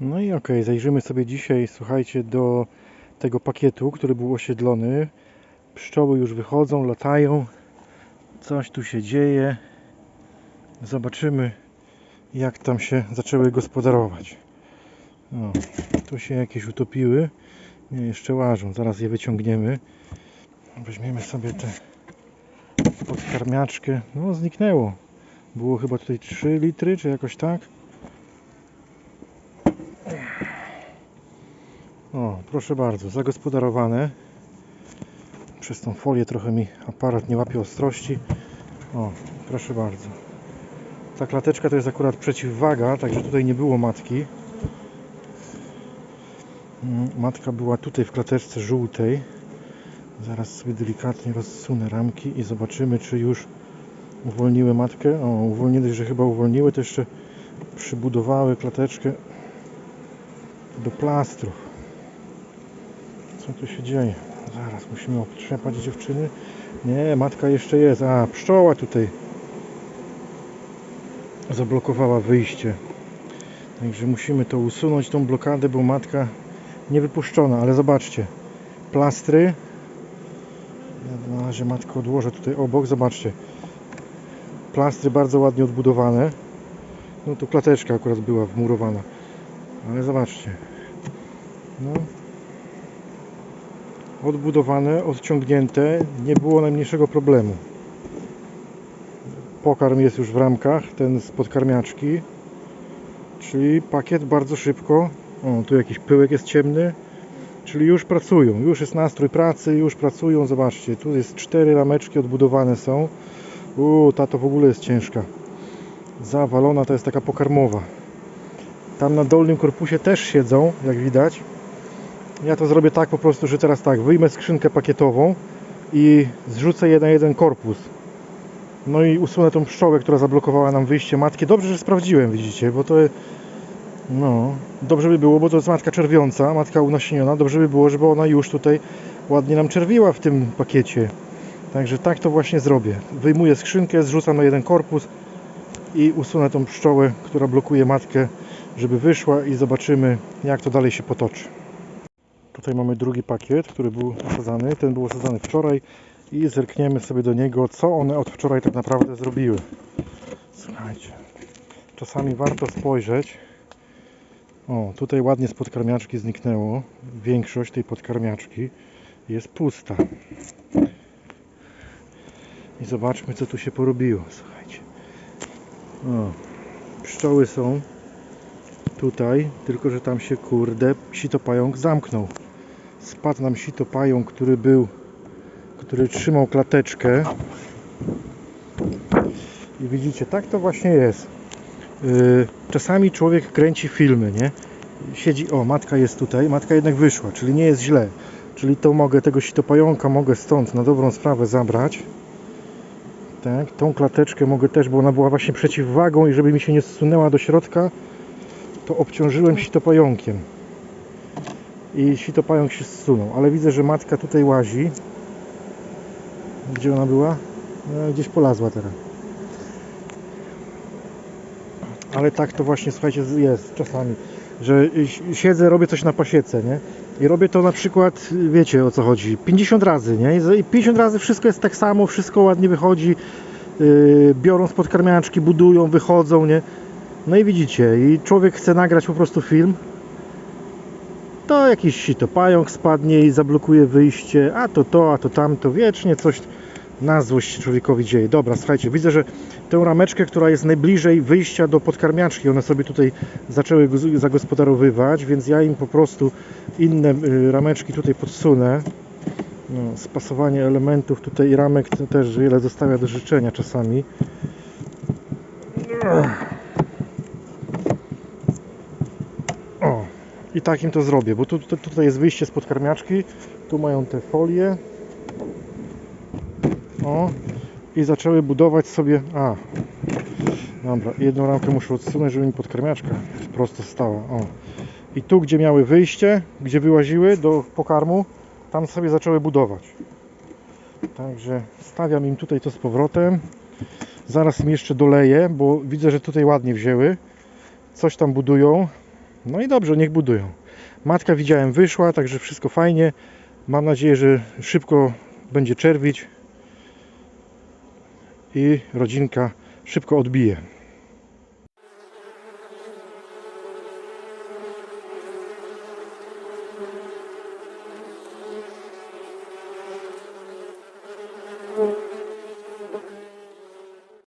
No i okej, zajrzymy sobie dzisiaj, słuchajcie, do tego pakietu, który był osiedlony. Pszczoły już wychodzą, latają. Coś tu się dzieje. Zobaczymy, jak tam się zaczęły gospodarować. O, tu się jakieś utopiły. Nie, jeszcze łażą. Zaraz je wyciągniemy. Weźmiemy sobie tę podkarmiaczkę. No, zniknęło. Było chyba tutaj 3 litry, czy jakoś tak. O, proszę bardzo, zagospodarowane. Przez tą folię trochę mi aparat nie łapie ostrości. O, proszę bardzo. Ta klateczka to jest akurat przeciwwaga, także tutaj nie było matki. Mm, Matka była tutaj w klateczce żółtej. Zaraz sobie delikatnie rozsunę ramki i zobaczymy, czy już uwolniły matkę. O, uwolniły, że chyba uwolniły, to jeszcze przybudowały klateczkę do plastrów. Co tu się dzieje? Zaraz musimy obtrzepać dziewczyny. Nie, matka jeszcze jest. A, pszczoła tutaj zablokowała wyjście. Także musimy to usunąć, tą blokadę, bo matka nie wypuszczona. Ale zobaczcie, plastry. Ja na razie matkę odłożę tutaj obok. Zobaczcie. Plastry bardzo ładnie odbudowane. No tu klateczka akurat była wmurowana. Ale zobaczcie. No. Odbudowane, odciągnięte. Nie było najmniejszego problemu. Pokarm jest już w ramkach, ten z podkarmiaczki. Czyli pakiet bardzo szybko. O, tu jakiś pyłek jest ciemny. Czyli już pracują, już jest nastrój pracy, już pracują. Zobaczcie, tu jest cztery rameczki odbudowane są. Uuu, ta to w ogóle jest ciężka. Zawalona to jest taka pokarmowa. Tam na dolnym korpusie też siedzą, jak widać. Ja to zrobię tak po prostu, że teraz tak, wyjmę skrzynkę pakietową i zrzucę je na jeden korpus. No i usunę tą pszczołę, która zablokowała nam wyjście matki. Dobrze, że sprawdziłem, widzicie, bo to no, dobrze by było, bo to jest matka czerwiąca, matka unasieniona. Dobrze by było, żeby ona już tutaj ładnie nam czerwiła w tym pakiecie. Także tak to właśnie zrobię. Wyjmuję skrzynkę, zrzucam na jeden korpus i usunę tą pszczołę, która blokuje matkę, żeby wyszła i zobaczymy, jak to dalej się potoczy. Tutaj mamy drugi pakiet, który był osadzany. Ten był osadzany wczoraj i zerkniemy sobie do niego, co one od wczoraj tak naprawdę zrobiły. Słuchajcie, czasami warto spojrzeć. O, tutaj ładnie z podkarmiaczki zniknęło. Większość tej podkarmiaczki jest pusta. I zobaczmy, co tu się porobiło. Słuchajcie. O, pszczoły są tutaj, tylko że tam się kurde sitopająk zamknął. Spadł nam sitopająk, który był, który trzymał klateczkę. I widzicie, tak to właśnie jest. Yy, czasami człowiek kręci filmy, nie? Siedzi, o, matka jest tutaj, matka jednak wyszła, czyli nie jest źle. Czyli to mogę, tego sitopająka mogę stąd na dobrą sprawę zabrać. Tak, tą klateczkę mogę też, bo ona była właśnie przeciwwagą i żeby mi się nie zsunęła do środka, to obciążyłem sitopająkiem. I sitopająk się zsunął, ale widzę, że matka tutaj łazi. Gdzie ona była? No, gdzieś polazła teraz. Ale tak to właśnie, słuchajcie, jest czasami, że siedzę, robię coś na pasiece, nie? I robię to na przykład, wiecie o co chodzi, 50 razy, nie? I 50 razy wszystko jest tak samo, wszystko ładnie wychodzi, yy, biorą z podkarmiaczki, budują, wychodzą, nie? No i widzicie, i człowiek chce nagrać po prostu film, to jakiś sitopająk spadnie i zablokuje wyjście, a to to, a to tamto, wiecznie coś na złość człowiekowi dzieje. Dobra, słuchajcie, widzę, że tę rameczkę, która jest najbliżej wyjścia do podkarmiaczki, one sobie tutaj zaczęły go zagospodarowywać, więc ja im po prostu inne y, rameczki tutaj podsunę. No, spasowanie elementów tutaj i ramek to też wiele zostawia do życzenia czasami. O, i tak im to zrobię, bo tu, tu, tutaj jest wyjście z podkarmiaczki, tu mają te folie. O, i zaczęły budować sobie. A, dobra, jedną ramkę muszę odsunąć, żeby mi podkarmiaczka prosto stała. O. I tu, gdzie miały wyjście, gdzie wyłaziły do pokarmu, tam sobie zaczęły budować. Także stawiam im tutaj to z powrotem. Zaraz im jeszcze doleję, bo widzę, że tutaj ładnie wzięły. Coś tam budują. No i dobrze, niech budują. Matka widziałem wyszła, także wszystko fajnie. Mam nadzieję, że szybko będzie czerwić i rodzinka szybko odbije.